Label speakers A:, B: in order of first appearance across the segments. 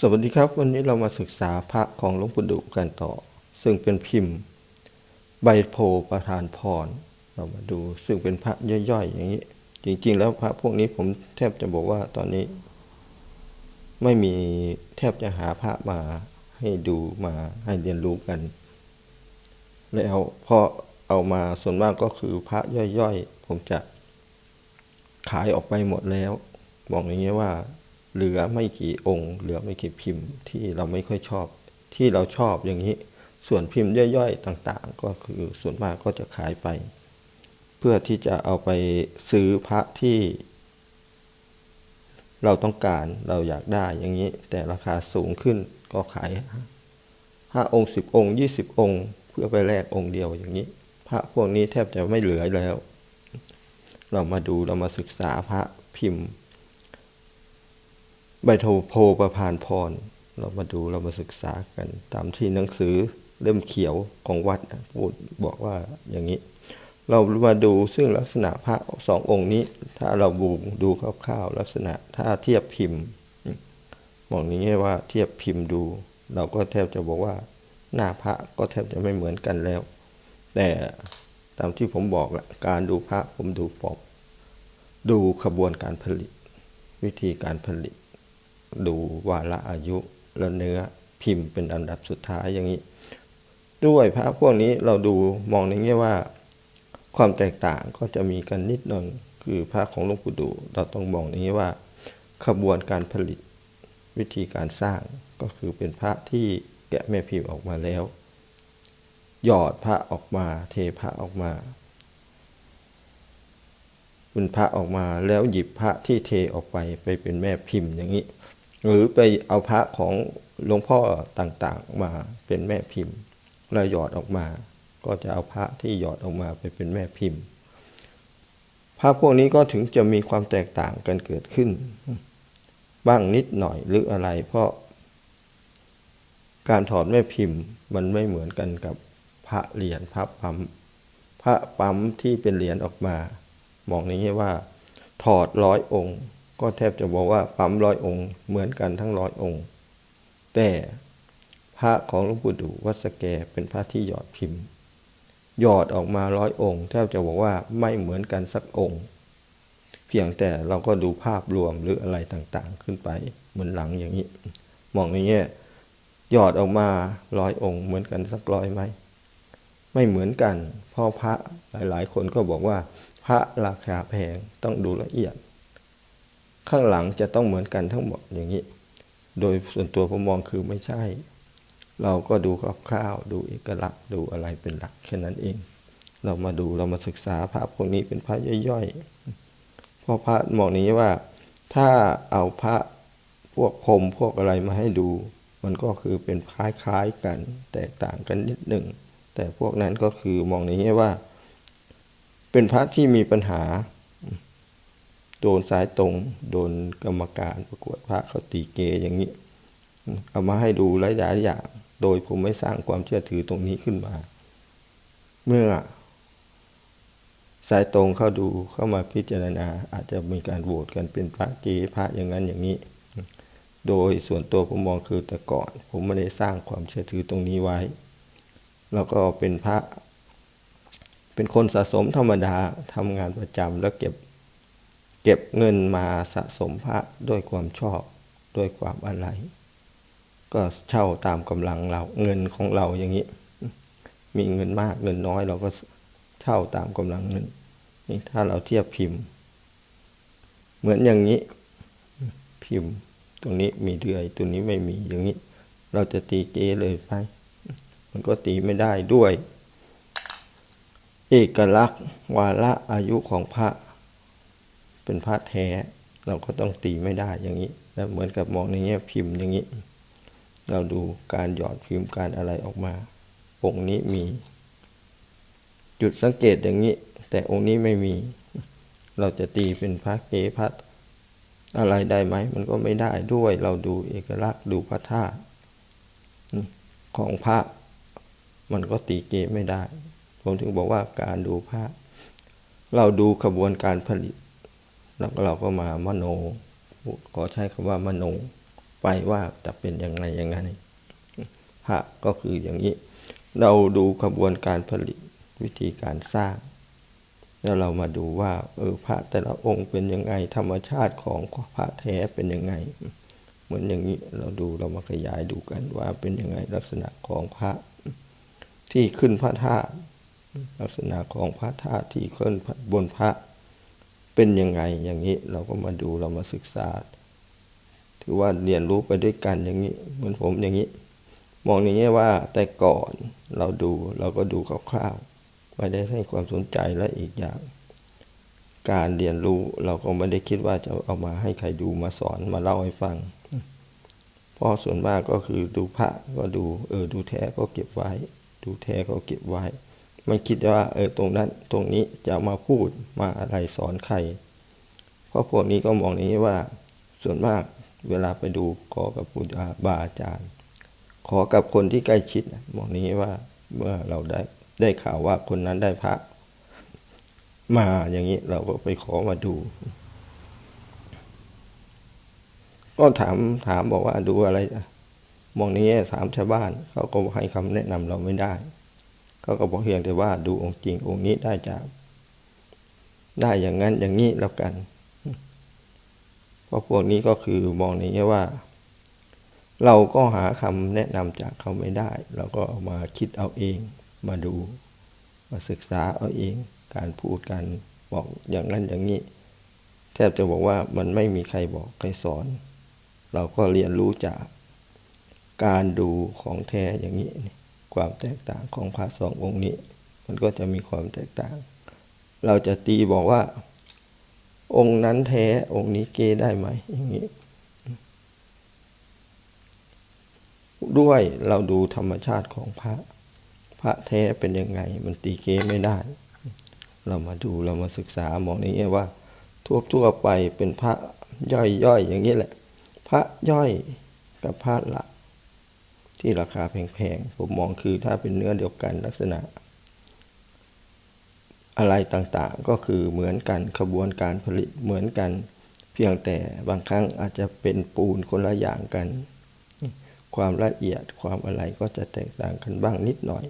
A: สวัสดีครับวันนี้เรามาศึกษาพระของหลวงปู่ดุกันต่อ ซึ่งเป็นพิมพ์ ใบโพประธานพร เรามาดูซึ่งเป็นพระย่อยๆ อย่างนี้ จริง ๆ แล้วพระพวกนี้ผมแทบจะบอกว่าตอนนี้ ไม่มีแทบจะหาพระมาให้ดูมาให้เรียนรู้กัน แล้วพอเอามาส่วนมากก็คือพระย่อยๆ ผมจะขายออกไปหมดแล้ว บอกอย่างเงี้ว่า เหลือไม่กี่องค์ เหลือไม่กี่พิมพ์ที่เราไม่ค่อยชอบ ที่เราชอบอย่างนี้ ส่วนพิมพ์ย่อยๆต่างๆ ก็คือส่วนมากก็จะขายไป เพื่อที่จะเอาไปซื้อพระที่เราต้องการเราอยากได้อย่างนี้ แต่ราคาสูงขึ้นก็ขายห้าองค์สิบองค์ยี่สิบองค์ เพื่อไปแลกองค์เดียวอย่างนี้ พระพวกนี้แทบจะไม่เหลือแล้ว เรามาดูเรามาศึกษาพระพิมพ์ ใบโทโพประพานพร เรามาดูเรามาศึกษากันตามที่หนังสือเล่มเขียวของวัดพูดบอกว่าอย่างนี้ เรามาดูซึ่งลักษณะพระสององค์นี้ ถ้าเราบูดูคร่าวๆลักษณะถ้าเทียบพิมพ์มองนี้ว่าเทียบพิมพ์ดู เราก็แทบจะบอกว่าหน้าพระก็แทบจะไม่เหมือนกันแล้ว แต่ตามที่ผมบอกละการดูพระผมดูฟอกดูขบวนการผลิต วิธีการผลิต ดูวาระอายุและเนื้อพิมพ์เป็นอันดับสุดท้ายอย่างนี้ ด้วยพระพวกนี้เราดูมองในแง่ว่า ความแตกต่างก็จะมีกันนิดหนึ่งคือพระของหลวงปู่ดูเราต้องมองในแง่ว่าขบวนการผลิตวิธีการสร้างก็คือเป็นพระที่แกะแม่พิมพ์ออกมาแล้ว หยอดพระออกมา เทพระออกมาเป็นพระออกมาแล้วหยิบพระที่เทออกไปไปเป็นแม่พิมพ์อย่างนี้ หรือไปเอาพระของหลวงพ่อต่างๆมาเป็นแม่พิมพ์แล้วหยอดออกมา ก็จะเอาพระที่หยอดออกมาไปเป็นแม่พิมพ์พระพวกนี้ก็ถึงจะมีความแตกต่างกันเกิดขึ้น บ้างนิดหน่อยหรืออะไร เพราะ การถอดแม่พิมพ์มันไม่เหมือนกันกับพระเหรียญพระปั๊มพระปั๊มที่เป็นเหรียญออกมา มองนี้ว่า ถอดร้อยองค์ ก็แทบจะบอกว่าปั๊มร้อยองค์ เหมือนกันทั้งร้อยองค์ แต่พระของหลวงปู่ดูวัดสแกเป็นพระที่หยอดพิมพ์ หยอดออกมาร้อยองค์ แทบจะบอกว่าไม่เหมือนกันสักองค์ เพียงแต่เราก็ดูภาพรวมหรืออะไรต่างๆ ขึ้นไปเหมือนหลังอย่างนี้ มองในแง่หยอดออกมาร้อยองค์ เหมือนกันสักร้อยไหมไม่เหมือนกันเพราะพระหลายๆ คนก็บอกว่า พระราคาแพงต้องดูละเอียด ข้างหลังจะต้องเหมือนกันทั้งหมดอย่างนี้ โดยส่วนตัวผมมองคือไม่ใช่ เราก็ดูคร่าวๆดูเอกลักษณ์ดูอะไรเป็นหลักแค่นั้นเอง เรามาดูเรามาศึกษาพระพวกนี้เป็นพระย่อยๆเพราะพระมองนี้ว่า ถ้าเอาพระพวกพรมพวกอะไรมาให้ดู มันก็คือเป็นคล้ายๆกัน แตกต่างกันนิดหนึ่งแต่พวกนั้นก็คือมองในแง่ว่า เป็นพระที่มีปัญหา โดนสายตรง โดนกรรมการประกวดพระเขาตีเกอย่างนี้ เอามาให้ดูหลายอย่างโดยผมไม่สร้างความเชื่อถือตรงนี้ขึ้นมา เมื่อ สายตรงเข้าดูเข้ามาพิจารณา อาจจะมีการโหวตกันเป็นพระเกพระอย่างนั้นอย่างนี้ โดยส่วนตัวผมมองคือแต่ก่อน ผมไม่ได้สร้างความเชื่อถือตรงนี้ไว้ แล้วก็เป็นพระ เป็นคนสะสมธรรมดาทำงานประจำแล้วเก็บ เก็บเงินมาสะสมพระด้วยความชอบด้วยความอะไร ก็เช่าตามกำลังเราเงินของเราอย่างนี้ มีเงินมากเงินน้อยเราก็เช่าตามกำลังเงินนี่ถ้าเราเทียบพิมพ์ เหมือนอย่างนี้พิมพ์ตรงนี้มีเดือยตัวนี้ไม่มีอย่างนี้ เราจะตีเจเลยไป มันก็ตีไม่ได้ด้วย เอกลักษณ์วาระอายุของพระ เป็นพระแท้ เราก็ต้องตีไม่ได้อย่างนี้แล้วเหมือนกับมองในแง่พิมพ์อย่างนี้ เราดูการหยอดพิมพ์การอะไรออกมา องค์นี้มี จุดสังเกตอย่างนี้ แต่องค์นี้ไม่มี เราจะตีเป็นพระเกพระอะไรได้ไหม มันก็ไม่ได้ด้วยเราดูเอกลักษณ์ดูพระธาตุของพระมันก็ตีเกไม่ได้ ผมถึงบอกว่าการดูพระเราดูขบวนการผลิต แล้วเราก็มามโนขอใช้คำว่ามโนไปว่าจะเป็นยังไงยังไงพระก็คืออย่างนี้ เราดูกระบวนการผลิตวิธีการสร้าง แล้วเรามาดูว่าเออพระแต่ละองค์เป็นยังไง ธรรมชาติของพระแท้เป็นยังไง เหมือนอย่างนี้เราดูเรามาขยายดูกันว่าเป็นยังไงลักษณะของพระที่ขึ้นพระธาตุลักษณะของพระธาตุที่ขึ้นบนพระ เป็นยังไงอย่างนี้เราก็มาดูเรามาศึกษา ถือว่าเรียนรู้ไปด้วยกันอย่างนี้เหมือนผมอย่างนี้ มองอย่างนี้ว่าแต่ก่อนเราดูเราก็ดูคร่าวๆไม่ได้ให้ความสนใจและอีกอย่าง การเรียนรู้เราก็ไม่ได้คิดว่าจะเอามาให้ใครดูมาสอนมาเล่าให้ฟังเพราะส่วนมากก็คือดูพระก็ดูเออดูแท้ก็เก็บไว้ ดูแท้ก็เก็บไว้ ไม่คิดว่าเออตรงนั้นตรงนี้จะมาพูดมาอะไรสอนใคร เพราะพวกนี้ก็มองอย่างนี้ว่าส่วนมากเวลาไปดูขอกับครูบาอาจารย์ ขอกับคนที่ใกล้ชิดมองนี้ว่าเมื่อเราได้ได้ข่าวว่าคนนั้นได้พระ มาอย่างนี้เราก็ไปขอมาดู ก็ถามถามบอกว่าดูอะไรอะมองนี้ถามชาวบ้านเขาก็ให้คำแนะนำเราไม่ได้ เขาก็บอกเพียงแต่ว่าดูองค์จริงองค์นี้ได้จาก ได้อย่างนั้นอย่างนี้แล้วกัน เพราะพวกนี้ก็คือมองในี้ว่า เราก็หาคำแนะนำจากเขาไม่ได้ เราก็ามาคิดเอาเอง มาดู มาศึกษาเอาเอง การพูดการบอกอย่างนั้นอย่างนี้ แทบจะบอกว่ามันไม่มีใครบอกใครสอน เราก็เรียนรู้จากการดูของแท้อย่างนี้ ความแตกต่างของพระสององค์นี้ มันก็จะมีความแตกต่าง เราจะตีบอกว่า องค์นั้นแท้องค์นี้เกได้ไหมอย่างนี้ด้วยเราดูธรรมชาติของพระ พระแท้เป็นยังไง มันตีเกไม่ได้ เรามาดูเรามาศึกษามองนี้ว่า ทั่วทั่วไปเป็นพระย่อยยออย่างนี้แหละ พระย่อยกับพระหลัก ที่ราคาแพงๆ ผมมองคือถ้าเป็นเนื้อเดียวกันลักษณะ อะไรต่างๆ ก็คือเหมือนกันขบวนการผลิตเหมือนกัน เพียงแต่บางครั้งอาจจะเป็นปูนคนละอย่างกัน ความละเอียดความอะไรก็จะแตกต่างกันบ้างนิดหน่อย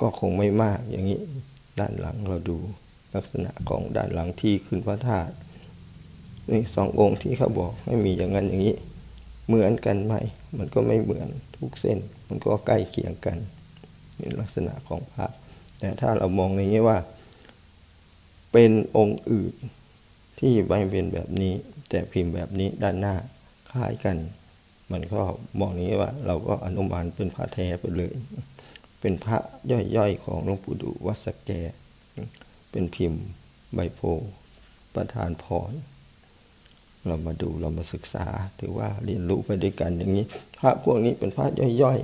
A: ก็คงไม่มากอย่างนี้ด้านหลังเราดูลักษณะของด้านหลังที่ขึ้นพระธาตุนี่สององค์ที่เขาบอกไม่มีอย่างนั้นอย่างนี้ เหมือนกันไหม มันก็ไม่เหมือนทุกเส้น มันก็ใกล้เคียงกันนี่ลักษณะของพระแต่ถ้าเรามองในนี้ว่า เป็นองค์อื่นที่ไม่เป็นแบบนี้ แต่พิมพ์แบบนี้ด้านหน้าคล้ายกัน มันก็มองนี้ว่า เราก็อนุมานเป็นพระแท้ไปเลย เป็นพระย่อยๆของหลวงปู่ดูวัดสแก เป็นพิมพ์ใบโพประธานพร เรามาดูเรามาศึกษาถือว่าเรียนรู้ไปด้วยกันอย่างนี้พระพวกนี้เป็นพระย่อย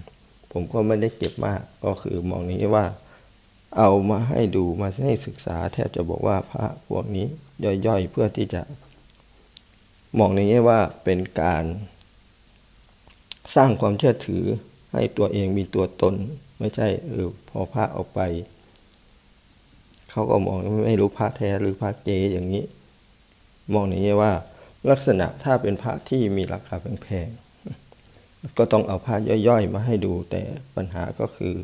A: ๆ ผมก็ไม่ได้เก็บมากก็คือมองนี้ว่า เอามาให้ดูมาให้ศึกษา แทบจะบอกว่าพระพวกนี้ย่อยๆ เพื่อที่จะ มองในแง่ว่าเป็นการสร้างความเชื่อถือให้ตัวเองมีตัวตน ไม่ใช่เออพอพระออกไป เขาก็มองไม่รู้พระแท้หรือพระเกอย่างนี้ มองอย่างนี้ว่า ลักษณะถ้าเป็นพระที่มีราคาแพงๆก็ต้องเอาพระย่อยๆ มาให้ดูแต่ปัญหาก็คือ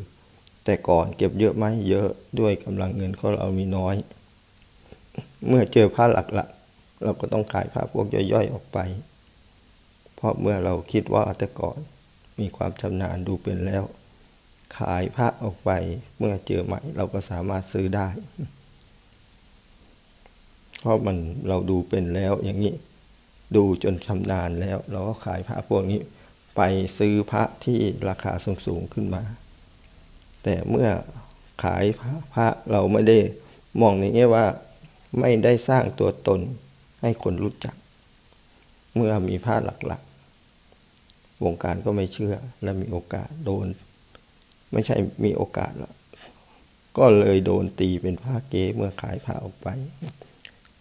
A: แต่ก่อนเก็บเยอะไหมเยอะด้วยกำลังเงินของเรามีน้อย เมื่อเจอพระหลักๆ เราก็ต้องขายพระพวกย่อยๆออกไป เพราะเมื่อเราคิดว่าแต่ก่อนมีความชำนาญดูเป็นแล้ว ขายพระออกไปเมื่อเจอใหม่เราก็สามารถซื้อได้ เพราะมันเราดูเป็นแล้วอย่างนี้ ดูจนชำนาญแล้ว เราก็ขายพระพวกนี้ไปซื้อพระที่ราคาสูงๆขึ้นมา แต่เมื่อขายพระพระเราไม่ได้มองในแง่ว่าไม่ได้สร้างตัวตนให้คนรู้จัก เมื่อมีพระหลักๆ วงการก็ไม่เชื่อและมีโอกาสโดน ไม่ใช่มีโอกาสแล้วก็เลยโดนตีเป็นผ้าเก๋เมื่อขายผ้าออกไป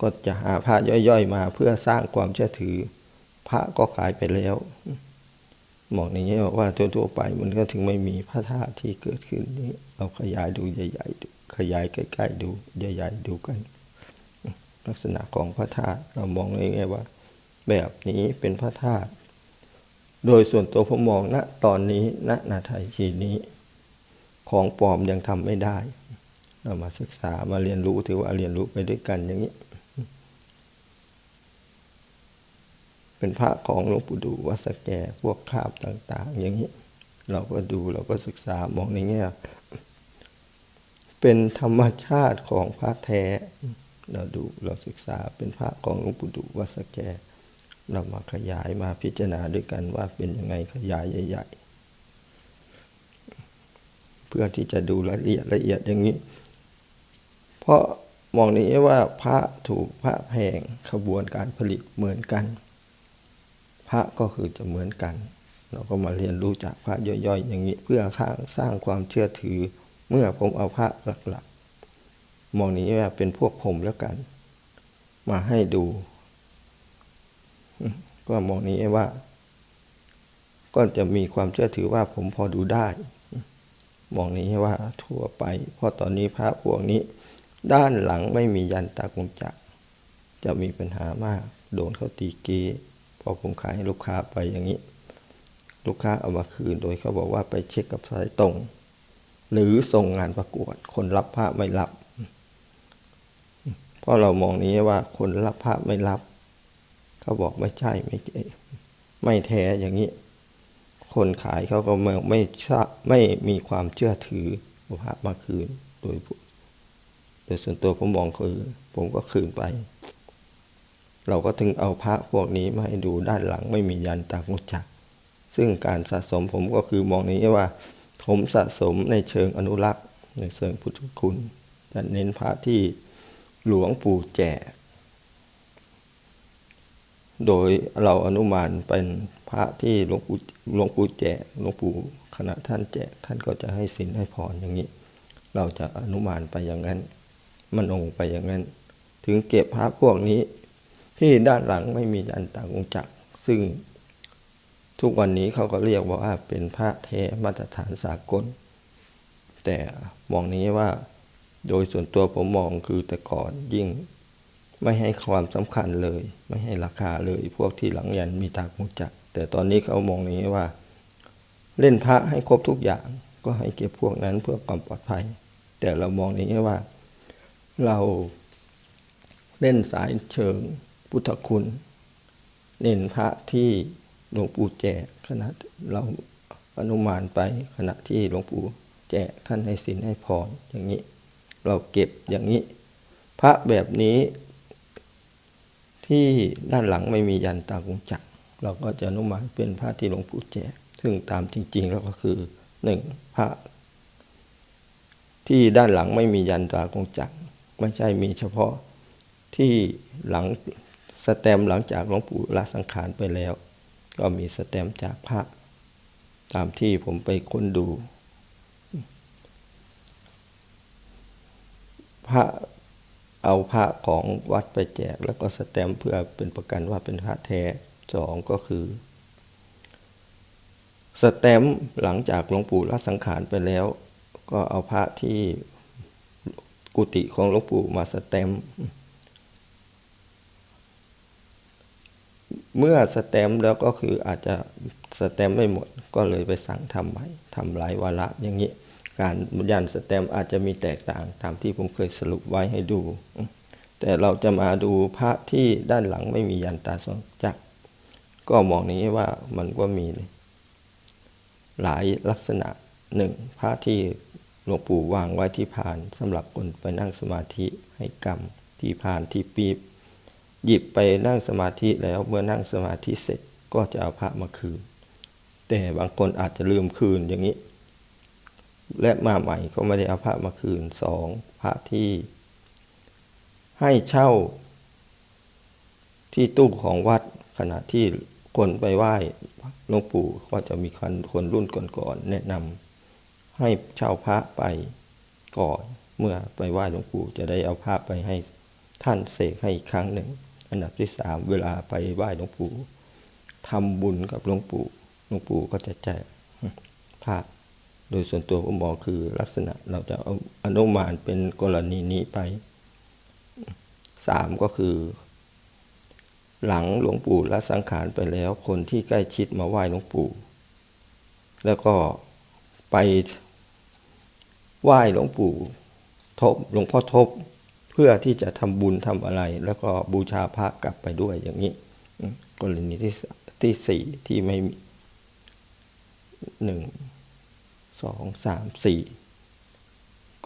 A: ก็จะหาผ้าย่อยๆมาเพื่อสร้างความเชื่อถือ พระก็ขายไปแล้วมองในนี้บอกว่าทั่วๆไปมันก็ถึงไม่มีพระธาตุที่เกิดขึ้นนี้เราขยายดูใหญ่ๆดูขยายใกล้ๆดูใหญ่ๆดูกัน ลักษณะของพระธาตุเรามองในแง่ว่า แบบนี้เป็นพระธาตุโดยส่วนตัวผมมองณตอนนี้ณนาไทยทีนี้ ของปลอมยังทำไม่ได้ เรามาศึกษามาเรียนรู้ถือว่าเรียนรู้ไปด้วยกันอย่างนี้ เป็นพระของหลวงปู่ดูวัดสแกพวกคราบต่าง ๆ อย่างนี้ เราก็ดูเราก็ศึกษามองในแง่เป็นธรรมชาติของพระแท้ เราดูเราศึกษาเป็นพระของหลวงปู่ดูวัดสแก เรามาขยายมาพิจารณาด้วยกันว่าเป็นยังไงขยายใหญ่ ๆ เพื่อที่จะดูละเอียดละเอียดอย่างนี้ เพราะมองนี้ว่าพระถูกพระแพงขบวนการผลิตเหมือนกัน พระก็คือจะเหมือนกัน เราก็มาเรียนรู้จากพระย่อยๆ อย่างนี้เพื่อสร้างความเชื่อถือ เมื่อผมเอาพระหลักๆ มองนี้ว่าเป็นพวกผมแล้วกัน มาให้ดู ก็มองนี้ว่า ก็จะมีความเชื่อถือว่าผมพอดูได้ มองนี้ว่าทั่วไป เพราะตอนนี้พระพวกนี้ ด้านหลังไม่มียันตากงจักจะมีปัญหามาก โดนเขาตีเก พอผมขายให้ลูกค้าไปอย่างนี้ ลูกค้าเอามาคืนโดยเขาบอกว่าไปเช็คกับสายตรง หรือส่งงานประกวด คนรับพระไม่รับเพราะเรามองนี้ว่าคนรับพระไม่รับ เขาบอกไม่ใช่ไม่ไม่แท้อย่างนี้ คนขายเขาก็ไม่ไม่ไม่มีความเชื่อถือพระมาคืนโดยโดยส่วนตัวผมมองคือ ผมก็คืนไป เราก็ถึงเอาพระพวกนี้มาให้ดูด้านหลังไม่มียันตากุจัก ซึ่งการสะสมผมก็คือมองนี้ว่า ผมสะสมในเชิงอนุรักษ์ ในเชิงพุทธคุณจะเน้นพระที่หลวงปู่แจก โดยเราอนุมานเป็นพระที่หลวงปู่หลวงปู่แจกหลวงปู่ขณะท่านแจกท่านก็จะให้สินให้พรอย่างนี้ เราจะอนุมานไปอย่างนั้น มันองไปอย่างนั้น ถึงเก็บพระพวกนี้ ที่ด้านหลังไม่มียันต่างองจักซึ่งทุกวันนี้เขาก็เรียกว่าเป็นพระแท้มาตรฐานสากล แต่มองนี้ว่าโดยส่วนตัวผมมองคือแต่ก่อนยิ่งไม่ให้ความสำคัญเลย ไม่ให้ราคาเลยพวกที่หลังยันมีตากมุจักแต่ตอนนี้เขามองนี้ว่า เล่นพระให้ครบทุกอย่างก็ให้เก็บพวกนั้นเพื่อความปลอดภัย แต่เรามองนี้ว่า เราเล่นสายเชิง พุทธคุณ เน้นพระที่หลวงปู่แจกขณะเราอนุมานไปขณะที่หลวงปู่แจกท่านให้สินให้พรอย่างนี้ เราเก็บอย่างนี้ พระแบบนี้ที่ด้านหลังไม่มียันตากุงจักเราก็จะอนุมานเป็นพระที่หลวงปู่แจก ซึ่งตามจริงๆแล้วก็คือหนึ่งพระที่ด้านหลังไม่มียันตากงจักไม่ใช่มีเฉพาะที่หลัง สแตมหลังจากหลวงปู่ละสังขารไปแล้ว ก็มีสแตมจากพระตามที่ผมไปค้นดู พระเอาพระของวัดไปแจก แล้วก็สแตมเพื่อเป็นประกันว่าเป็นพระแท้สองก็คือ สแตมหลังจากหลวงปู่ละสังขารไปแล้ว ก็เอาพระที่กุฏิของหลวงปู่มาสแตม เมื่อสแตมแล้วก็คืออาจจะสแตมไม่หมดก็เลยไปสั่งทำใหม่ทำหลายวาระอย่างนี้การยันสแตมอาจจะมีแตกต่างตามที่ผมเคยสรุปไว้ให้ดู แต่เราจะมาดูพระที่ด้านหลังไม่มียันตาสองจักก็มองนี้ว่ามันก็มีหลายลักษณะหนึ่งพระที่หลวงปู่วางไว้ที่พานสำหรับคนไปนั่งสมาธิให้กรรมที่พานที่ปีบ หยิบไปนั่งสมาธิแล้วเมื่อนั่งสมาธิเสร็จก็จะเอาพระมาคืน แต่บางคนอาจจะลืมคืนอย่างนี้ และมาใหม่ก็ไม่ได้เอาพระมาคืนสองพระที่ ให้เช่า ที่ตู้ของวัดขณะที่คนไปไหว้หลวงปู่ก็จะมีคนคนรุ่นก่อนๆแนะนำให้เช่าพระไปก่อนเมื่อไปไหว้หลวงปู่จะได้เอาพระไปให้ท่านเสกให้อีกครั้งหนึ่ง อันดับที่สามเวลาไปไหว้หลวงปู่ทำบุญกับหลวงปู่หลวงปู่ก็จะแจกพระโดยส่วนตัวผมบอกคือลักษณะเราจะเอาอนุมานเป็นกรณีนี้ไปสามก็คือ หลังหลวงปู่ละสังขารไปแล้ว คนที่ใกล้ชิดมาไหว้หลวงปู่ แล้วก็ไปไหว้หลวงปู่ทบหลวงพ่อทบ พื่อที่จะทำบุญทำอะไร แล้วก็บูชาพระกลับไปด้วยอย่างนี้ กรณีที่ที่สี่ที่ไม่มีหนึ่งสองสามสี่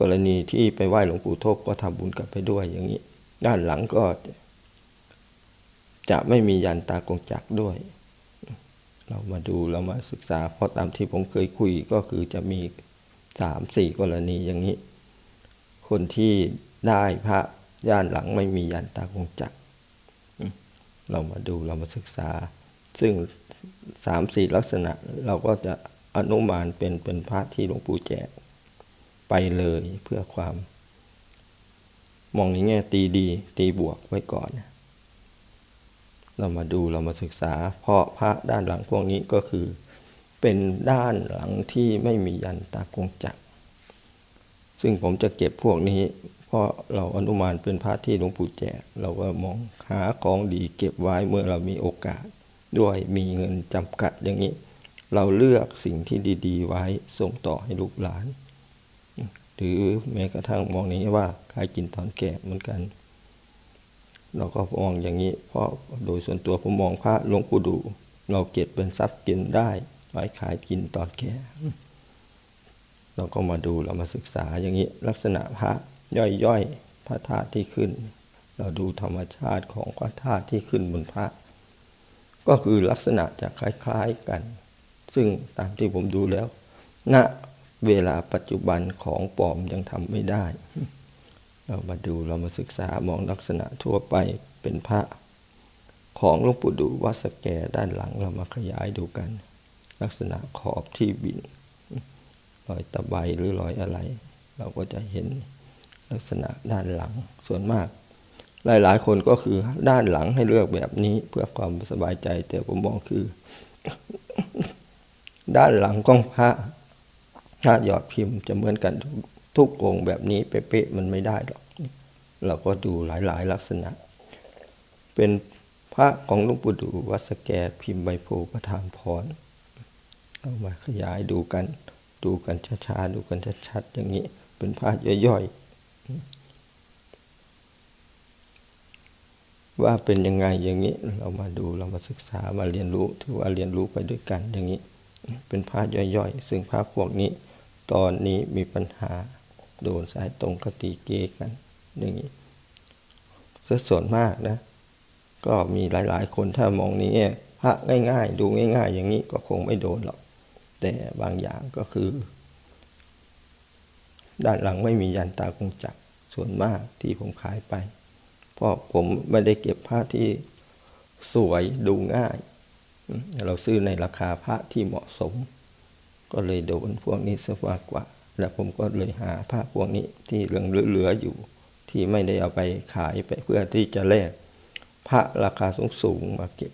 A: กรณีที่ไปไหว้หลวงปู่ทบก็ทำบุญกลับไปด้วยอย่างนี้ ด้านหลังก็ จะไม่มียันตากงจักด้วย เรามาดูเรามาศึกษาเพราะตามที่ผมเคยคุยก็คือจะมีสามสี่กรณีอย่างนี้ คนที่ ได้พระย่านหลังไม่มียันตากงจักเรามาดูเรามาศึกษา ซึ่งสามสี่ลักษณะเราก็จะอนุมานเป็นเป็นพระที่หลวงปู่แจกไปเลยเพื่อความ มองในแง่ตีดี ตีบวกไว้ก่อน เรามาดูเรามาศึกษา เพราะพระด้านหลังพวกนี้ก็คือ เป็นด้านหลังที่ไม่มียันตากงจักซึ่งผมจะเก็บพวกนี้ เพราะเราอนุมานเป็นพระที่หลวงปู่แจก เราก็มองหาของดีเก็บไว้เมื่อเรามีโอกาส ด้วยมีเงินจำกัดอย่างนี้ เราเลือกสิ่งที่ดีๆ ไว้ส่งต่อให้ลูกหลาน หรือแม้กระทั่งมองนี้ว่าขายกินตอนแก่เหมือนกัน เราก็มองอย่างนี้ เพราะโดยส่วนตัวผมมองพระหลวงปู่ดูเราเก็บเป็นทรัพย์กินได้ไว้ขายกินตอนแก่เราก็มาดูเรามาศึกษาอย่างนี้ลักษณะพระ ย่อยๆ พระธาตุที่ขึ้น เราดูธรรมชาติของพระธาตุที่ขึ้นบนพระ ก็คือลักษณะจะคล้ายๆกัน ซึ่งตามที่ผมดูแล้วณเวลาปัจจุบันของปลอมยังทำไม่ได้ เรามาดูเรามาศึกษามองลักษณะทั่วไปเป็นพระของหลวงปู่ดูวัดสแกด้านหลังเรามาขยายดูกัน ลักษณะขอบที่บินรอยตะไบหรือรอยอะไร เราก็จะเห็น ลักษณะด้านหลังส่วนมาก หลายๆ คนก็คือด้านหลังให้เลือกแบบนี้เพื่อความสบายใจ แต่ผมมองคือ ด้านหลังของพระถ้าหยอดพิมพ์จะเหมือนกันทุกองค์แบบนี้เป๊ะๆมันไม่ได้หรอกเราก็ดูหลายๆ ลักษณะ เป็นพระของหลวงปู่ดูวัดสแกพิมพ์ใบโพประทานพรเอามาขยายดูกัน ดูกันช้าๆ ดูกันชัดๆ อย่างนี้ เป็นภาพย่อยๆ ว่าเป็นยังไงอย่างนี้ เรามาดูเรามาศึกษามาเรียนรู้ถือว่าเรียนรู้ไปด้วยกันอย่างนี้ เป็นภาพย่อยๆ ซึ่งภาพพวกนี้ ตอนนี้มีปัญหาโดนสายตรงกตีเกกันอย่างนี้ซะส่วนมากนะ ก็มีหลายๆ คนถ้ามองนี้พระง่าย ๆ ดูง่าย ๆ อย่างนี้ก็คงไม่โดนหรอก แต่บางอย่างก็คือ ด้านหลังไม่มียันตากงจักรส่วนมากที่ผมขายไป เพราะผมไม่ได้เก็บผ้าที่สวยดูง่าย เราซื้อในราคาพระที่เหมาะสม ก็เลยโดนพวกนี้ซะมากกว่า และผมก็เลยหาผ้าพวกนี้ที่เหลืองเหลือๆอยู่ ที่ไม่ได้เอาไปขายไปเพื่อที่จะแลกพระราคาสูงๆมาเก็บ